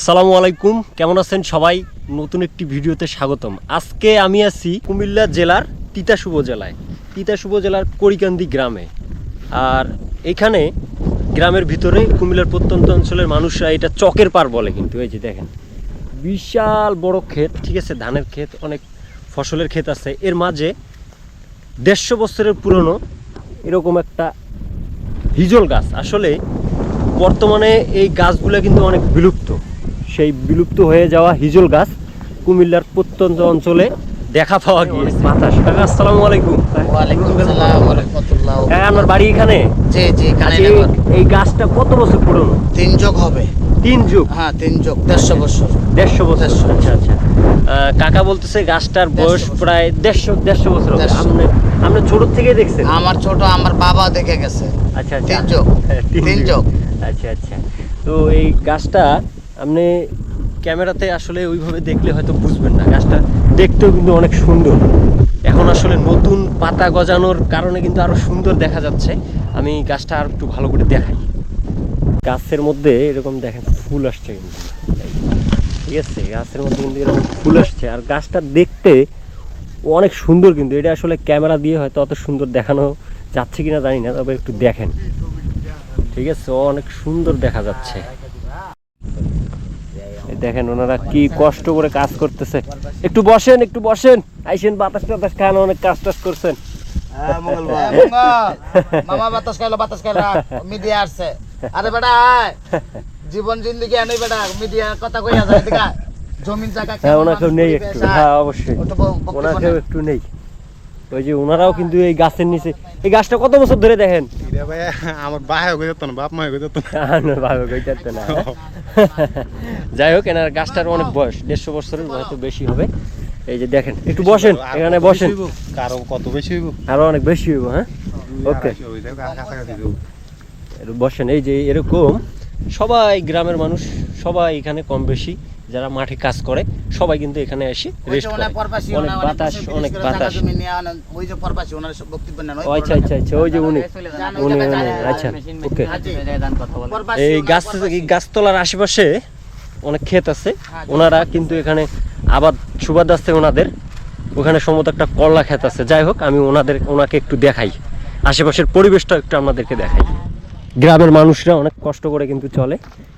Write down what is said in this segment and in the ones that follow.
আসসালামু আলাইকুম। কেমন আছেন সবাই? নতুন একটি ভিডিওতে স্বাগতম। আজকে আমি আছি কুমিল্লা জেলার তিতাসুব জেলায়। তিতাসুব জেলার করিকান্দি গ্রামে। আর এখানে গ্রামের ভিতরে কুমিল্লার প্রত্যন্ত অঞ্চলের মানুষরা এটা চকের পার বলে কিন্তু, এই যে দেখেন। বিশাল বড় ক্ষেত, ঠিক আছে? ধানের ক্ষেত, অনেক ফসলের ক্ষেত আছে। এর মাঝে দেড়শো বছরের পুরনো এরকম একটা হিজল গাছ। আসলে বর্তমানে এই গাছগুলো কিন্তু অনেক বিলুপ্ত। সেই বিলুপ্ত হয়ে যাওয়া হিজল গাছ কুমিল্লার প্রত্যন্ত অঞ্চলে দেখা পাওয়া গিয়েছে। বাতাস কাকা আসসালামু আলাইকুম হ্যাঁ আপনার বাড়ি এখানে? জি জি এই- গাছটা কত বছর পুরনো? তিন যোগ হবে। তিন যুগ? হ্যাঁ তিন যোগ দেড়শো বছর। দেড়শো বছর। আচ্ছা আচ্ছা। কাকা বলতেছে গাছটার বয়স প্রায় দেড়শো দেড়শো বছর। আপনি আপনি ছোট থেকে দেখছেন? আমার ছোট আমার বাবা দেখে গেছে। আচ্ছা আচ্ছা। তিন যোগ। হ্যাঁ, তিন যোগ। আচ্ছা আচ্ছা। তো এই গাছটা আপনি ক্যামেরাতে আসলে ওইভাবে দেখলে হয়তো বুঝবেন না। গাছটা দেখতেও কিন্তু অনেক সুন্দর। এখন আসলে নতুন পাতা গজানোর কারণে কিন্তু আরও সুন্দর দেখা যাচ্ছে। আমি গাছটা আর একটু ভালো করে দেখাই। গাছের মধ্যে এরকম দেখেন ফুল আসছে কিন্তু। ঠিক আছে, গাছের মধ্যে কিন্তু এরকম ফুল আসছে। আর গাছটা দেখতে অনেক সুন্দর কিন্তু। এটা আসলে ক্যামেরা দিয়ে হয়তো অত সুন্দর দেখানো যাচ্ছে কিনা জানি না, তবে একটু দেখেন। ঠিক আছে, অনেক সুন্দর দেখা যাচ্ছে। দেখেন ওনারা কি কষ্ট করে কাজ করতেছে। একটু বসেন একটু বসেন। আইসেন বাতাস টাতাস খান অনেক কাজ টাজ করছেন। হ্যাঁ, মামা বাতাস খাইলো বাতাস খাইলো মিডিয়া আসছে। আরে বেটা। জীবন জিন্দগি আনি বেটা মিডিয়া কথা কইয়া যায় দেখা। জমিন জায়গা হ্যাঁ ওনাকেও নেই একটু। হ্যাঁ অবশ্যই। ওনাকেও একটু নেই। ওই যে ওনারাও কিন্তু এই গাছের নিচে এই গাছটা কত বছর ধরে দেখেন? এটা ভাই আমার বাহ হয়ে যেত না বাপ মা হয়ে যেত না। না, ভাবে কইতে না। যাই হোক এনার গাছটার অনেক বয়স দেড়শো বছরের হয়তো বেশি হবে। এই যে দেখেন একটু বসেন এখানে বসেন? কারও কত বেশি হইব? আরও অনেক বেশি হইব হ্যাঁ? ওকে। বসেন এই যে এরকম সবাই গ্রামের মানুষ সবাই এখানে কম বেশি। যারা মাঠে কাজ করে সবাই কিন্তু এখানে এসে রেস্ট করে। অনেক বাতাস অনেক বাতাস। জমি নিয়ে আনেন, ওই যে পরপাশি, ওনার বক্তব্য নেন, আচ্ছা আচ্ছা আচ্ছা ওই যে উনি উনি। আচ্ছা ওকে। এই গাছ। গাছতলার আশেপাশে অনেক ক্ষেত আছে। হ্যাঁ, ওনারা কিন্তু এখানে আবার সুবাদ আছে ওনাদের। ওখানে সম্ভবত একটা করলা ক্ষেত আছে। যাই হোক আমি ওনাদের ওনাকে একটু দেখাই। আশেপাশের পরিবেশটা একটু আপনাদেরকে দেখাই। গ্রামের মানুষরা অনেক কষ্ট করে কিন্তু চলে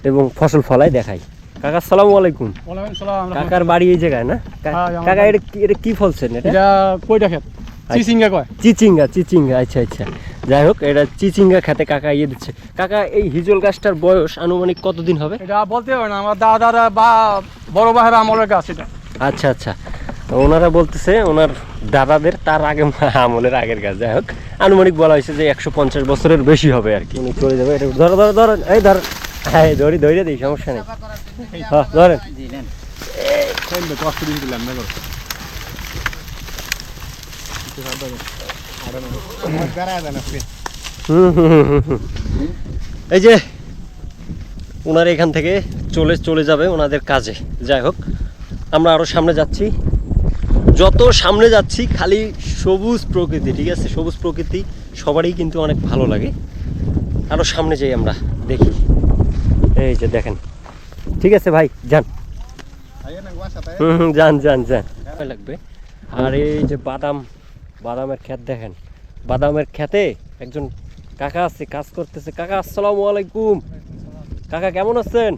এবং ফসল ফলায় দেখাই কাকা আসসালামু আলাইকুম। কাকার বাড়ি এই জায়গায় না? হ্যাঁ, কাকা এটা কি- এটা কি ফলছেন এটা? কয়টা ক্ষেত। চিচিঙ্গা কয়? চিচিঙ্গা চিচিঙ্গা আচ্ছা আচ্ছা। যাই হোক এটা চিচিঙ্গা খেতে কাকা ইয়ে দিচ্ছে। কাকা এই হিজল গাছটার বয়স আনুমানিক কতদিন হবে? এটা বলতে হবে না আমার দাদারা বা বড় বাহের আমলের গাছ এটা। আচ্ছা আচ্ছা। ওনারা বলতেছে ওনার দাদাদের তার আগে আমলের আগের গাছ। যাই হোক আনুমানিক বলা হয়েছে যে একশো পঞ্চাশ বছরের বেশি হবে আর কি। উনি চলে যাবে এটা ধরো ধরো ধরো এই ধর। হ্যাঁ ধরি সমস্যা নেই। হ্যাঁ। এই যে ওনার এখান থেকে চলে চলে যাবে ওনাদের কাজে। যাই হোক, আমরা আরও সামনে যাচ্ছি। যত সামনে যাচ্ছি, খালি সবুজ প্রকৃতি, ঠিক আছে? সবুজ প্রকৃতি সবারই কিন্তু অনেক ভালো লাগে। আরও সামনে যাই আমরা, দেখি। এই যে দেখেন। ঠিক আছে ভাই যান। হুম হুম, যান যান যান। লাগবে। আর এই যে বাদাম বাদামের ক্ষেত দেখেন। বাদামের খেতে একজন কাকা আছে কাজ করতেছে। কাকা আসসালামু আলাইকুম। কাকা কেমন আছেন?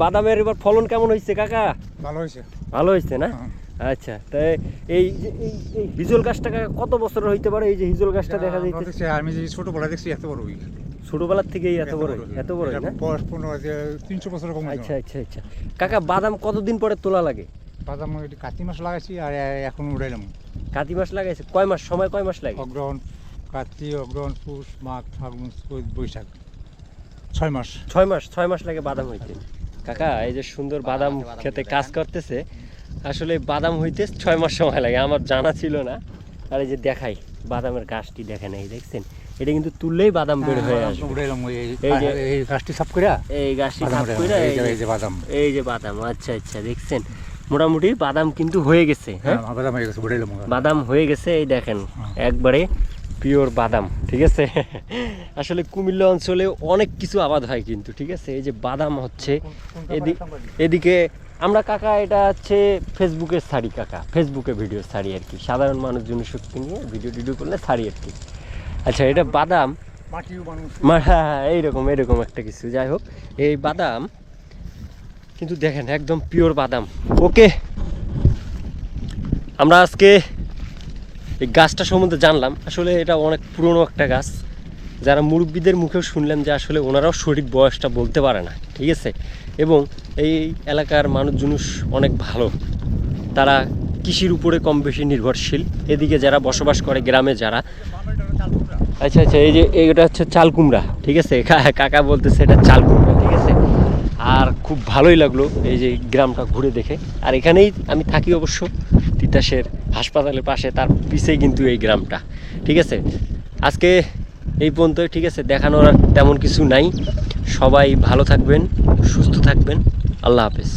বাদামের এবার ফলন কেমন হয়েছে কাকা? ভালো হয়েছে। ভালো হয়েছে না? হ্যাঁ। আচ্ছা তাই এই যে এই এই হিজল গাছটা কত বছর হইতে পারে? এই যে হিজল গাছটা দেখা যাইতেছে। আমি যে ছোটবেলা দেখছি এত বড় হই ছোটবেলার থেকেই এত বড় এত বড় না? বয়স পনেরো তিনশো বছর কম আচ্ছা আচ্ছা আচ্ছা। কাকা বাদাম কতদিন পরে তোলা লাগে? বাদাম কাতি মাস লাগাইছি আর এখন উড়াইলাম। কাতি মাস লাগাইছে কয় মাস সময় কয় মাস লাগে? অগ্রহণ কাতি অগ্রহণ পুষ মাঘ ফাগুন বৈশাখ। ছয় মাস। ছয় মাস ছয় মাস লাগে বাদাম হইতে। কাকা এই যে সুন্দর বাদাম খেতে কাজ করতেছে আসলে বাদাম হইতে ছয় মাস সময় লাগে আমার জানা ছিল না। আর এই যে দেখাই বাদামের গাছটি দেখেন এই দেখছেন? এটা কিন্তু তুললেই বাদাম বের হয়ে আসবে। এই যে- এই গাছটি সাফ করে এই গাছটি সাফ। কইরা এই যে- বাদাম। এই যে বাদাম আচ্ছা আচ্ছা দেখছেন? মোটামুটি বাদাম কিন্তু হয়ে গেছে হ্যাঁ? হ্যাঁ বাদাম হয়ে গেছে বাদাম হয়ে গেছে এই দেখেন একবারে পিওর বাদাম ঠিক আছে? আসলে কুমিল্লা অঞ্চলে অনেক কিছু আবাদ হয় কিন্তু ঠিক আছে? এই যে বাদাম হচ্ছে এদিক এদিকে আমরা কাকা এটা হচ্ছে ফেসবুকে ছাড়ি কাকা। ফেসবুকে ভিডিও ছাড়ি আর কি। সাধারণ মানুষ জনশক্তি নিয়ে ভিডিও টিডিও করলে ছাড়ি আর কি। আচ্ছা এটা বাদাম। হ্যাঁ হ্যাঁ এইরকম এইরকম একটা কিছু। যাই হোক এই বাদাম কিন্তু দেখেন একদম পিওর বাদাম। ওকে আমরা আজকে এই গাছটা সম্বন্ধে জানলাম। আসলে এটা অনেক পুরনো একটা গাছ। যারা মুরব্বীদের মুখেও শুনলাম যে আসলে ওনারাও সঠিক বয়সটা বলতে পারে না ঠিক আছে? এবং এই এলাকার মানুষজন অনেক ভালো। তারা কৃষির উপরে কম বেশি নির্ভরশীল। এদিকে যারা বসবাস করে গ্রামে যারা আচ্ছা আচ্ছা এই যে এটা হচ্ছে চাল কুমড়া। ঠিক আছে? কাকা বলতেছে এটা চাল কুমড়া, ঠিক আছে? আর খুব ভালোই লাগল এই যে গ্রামটা ঘুরে দেখে। আর এখানেই আমি থাকি অবশ্য, তিতাসের হাসপাতালের পাশে, তার পিছেই কিন্তু এই গ্রামটা। ঠিক আছে? আজকে এই পর্যন্ত ঠিক আছে? দেখানোর তেমন কিছু নাই। সবাই ভালো থাকবেন, সুস্থ থাকবেন। আল্লাহ হাফেজ।